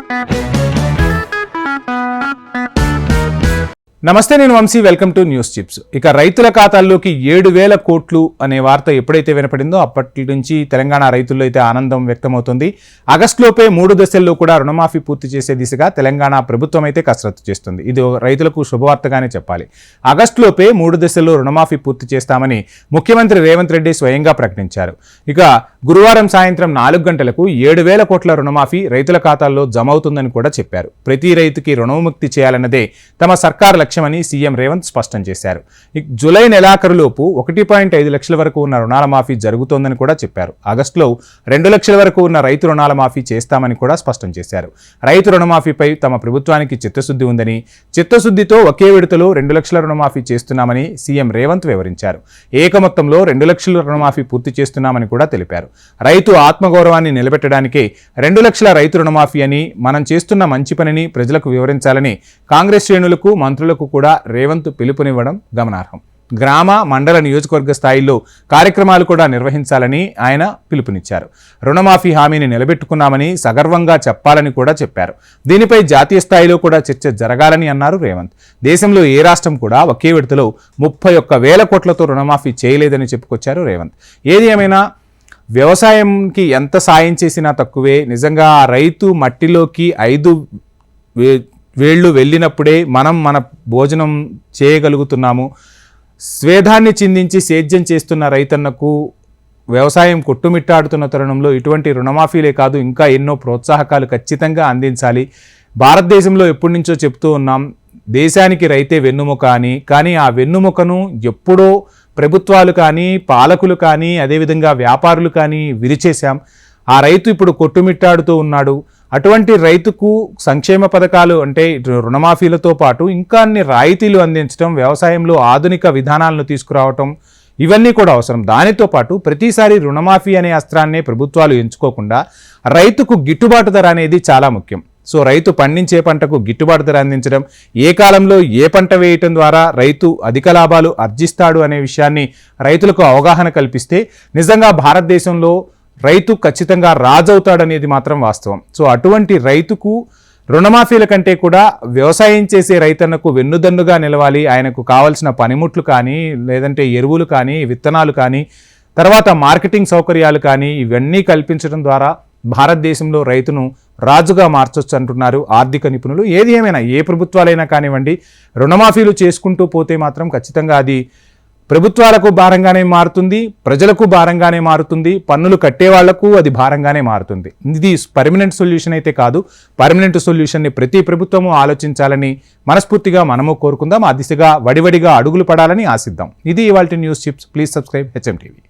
Música నమస్తే నేను Vamshi. Welcome to news chips. ఇక రైతుల ఖాతాల్లోకి ఏడు వేల కోట్లు అనే వార్త ఎప్పుడైతే వినపడిందో అప్పటి నుంచి తెలంగాణ రైతుల్లో అయితే ఆనందం వ్యక్తమవుతుంది. ఆగస్టులోపే మూడు దశల్లో కూడా రుణమాఫీ పూర్తి చేసే దిశగా తెలంగాణ ప్రభుత్వం అయితే కసరత్తు చేస్తుంది. ఇది రైతులకు శుభవార్తగానే చెప్పాలి. ఆగస్టులోపే మూడు దశల్లో రుణమాఫీ పూర్తి చేస్తామని ముఖ్యమంత్రి రేవంత్ రెడ్డి స్వయంగా ప్రకటించారు. ఇక గురువారం సాయంత్రం నాలుగు గంటలకు ఏడు వేల కోట్ల రుణమాఫీ రైతుల ఖాతాల్లో జమ అవుతుందని కూడా చెప్పారు. ప్రతి రైతుకి రుణముక్తి చేయాలన్నదే తమ సర్కార్ లక్ష్యమని సీఎం రేవంత్ స్పష్టం చేశారు. జూలై నెలాఖరులోపు ఒకటి పాయింట్ ఐదు లక్షల వరకు ఉన్న రుణాల మాఫీ జరుగుతోందని కూడా చెప్పారు. ఆగస్టులో రెండు లక్షల వరకు ఉన్న రైతు రుణాల మాఫీ చేస్తామని కూడా స్పష్టం చేశారు. రైతు రుణమాఫీపై తమ ప్రభుత్వానికి చిత్తశుద్ధి ఉందని చిత్తశుద్ధితో ఒకే విడతలో రెండు లక్షల రుణమాఫీ చేస్తున్నామని సీఎం రేవంత్ వివరించారు. ఏక మొత్తంలో రెండు లక్షల రుణమాఫీ పూర్తి చేస్తున్నామని కూడా తెలిపారు. రైతు ఆత్మగౌరవాన్ని నిలబెట్టడానికే రెండు లక్షల రైతు రుణమాఫీ అని మనం చేస్తున్న మంచి పనిని ప్రజలకు వివరించాలని కాంగ్రెస్ శ్రేణులకు మంత్రులకు కూడా రేవంత్ పిలుపునివ్వడం గమనార్హం. గ్రామ మండల నియోజకవర్గ స్థాయిలో కార్యక్రమాలు కూడా నిర్వహించాలని ఆయన పిలుపునిచ్చారు. రుణమాఫీ హామీని నిలబెట్టుకున్నామని సగర్వంగా చెప్పాలని కూడా చెప్పారు. దీనిపై జాతీయ స్థాయిలో కూడా చర్చ జరగాలని అన్నారు రేవంత్. దేశంలో ఏ రాష్ట్రం కూడా ఒకే విడతలో ముప్పై ఒక్క వేల కోట్లతో రుణమాఫీ చేయలేదని చెప్పుకొచ్చారు రేవంత్. ఏది ఏమైనా వ్యవసాయంకి ఎంత సాయం చేసినా తక్కువే. నిజంగా ఆ రైతు మట్టిలోకి ఐదు వేళ్ళు వెళ్ళినప్పుడే మనం మన భోజనం చేయగలుగుతున్నాము. స్వేదాన్ని చిందించి సేద్యం చేస్తున్న రైతన్నకు వ్యవసాయం కొట్టుమిట్టాడుతున్న తరుణంలో ఇటువంటి రుణమాఫీలే కాదు ఇంకా ఎన్నో ప్రోత్సాహకాలు ఖచ్చితంగా అందించాలి. భారతదేశంలో ఎప్పటి నుంచో చెప్తూ ఉన్నాం దేశానికి రైతే వెన్నుముక అని. కానీ ఆ వెన్నుముకను ఎప్పుడో ప్రభుత్వాలు కానీ పాలకులు కానీ అదేవిధంగా వ్యాపారులు కానీ విరిచేశాం. ఆ రైతు ఇప్పుడు కొట్టుమిట్టాడుతూ ఉన్నాడు. అటువంటి రైతుకు సంక్షేమ పథకాలు అంటే ఇటు రుణమాఫీలతో పాటు ఇంకా అన్ని రాయితీలు అందించడం వ్యవసాయంలో ఆధునిక విధానాలను తీసుకురావటం ఇవన్నీ కూడా అవసరం. దానితో పాటు ప్రతిసారి రుణమాఫీ అనే అస్త్రాన్నే ప్రభుత్వాలు ఎంచుకోకుండా రైతుకు గిట్టుబాటు ధర అనేది చాలా ముఖ్యం. సో రైతు పండించే పంటకు గిట్టుబాటు ధర అందించడం ఏ కాలంలో ఏ పంట వేయటం ద్వారా రైతు అధిక లాభాలు ఆర్జిస్తాడు అనే విషయాన్ని రైతులకు అవగాహన కల్పిస్తే నిజంగా భారతదేశంలో రైతు ఖచ్చితంగా రాజవుతాడనేది మాత్రం వాస్తవం. సో అటువంటి రైతుకు రుణమాఫీల కంటే కూడా వ్యవసాయం చేసే రైతన్నకు వెన్నుదన్నుగా నిలవాలి ఆయనకు కావలసిన పనిముట్లు కానీ లేదంటే ఎరువులు కానీ విత్తనాలు కానీ తర్వాత మార్కెటింగ్ సౌకర్యాలు కానీ ఇవన్నీ కల్పించడం ద్వారా భారతదేశంలో రైతును రాజుగా మార్చొచ్చు అంటున్నారు ఆర్థిక నిపుణులు. ఏది ఏమైనా ఏ ప్రభుత్వాలైనా కానివ్వండి రుణమాఫీలు చేసుకుంటూ పోతే మాత్రం ఖచ్చితంగా అది ప్రభుత్వాలకు భారంగానే మారుతుంది ప్రజలకు భారంగానే మారుతుంది పన్నులు కట్టే వాళ్ళకు అది భారంగానే మారుతుంది. ఇది పర్మనెంట్ సొల్యూషన్ అయితే కాదు పర్మనెంట్ సొల్యూషన్ని ప్రతి ప్రభుత్వము ఆలోచించాలని మనస్ఫూర్తిగా మనము కోరుకుందాం ఆ దిశగా వడివడిగా అడుగులు పడాలని ఆశిద్దాం. ఇది ఇవాళ news chips please subscribe HM TV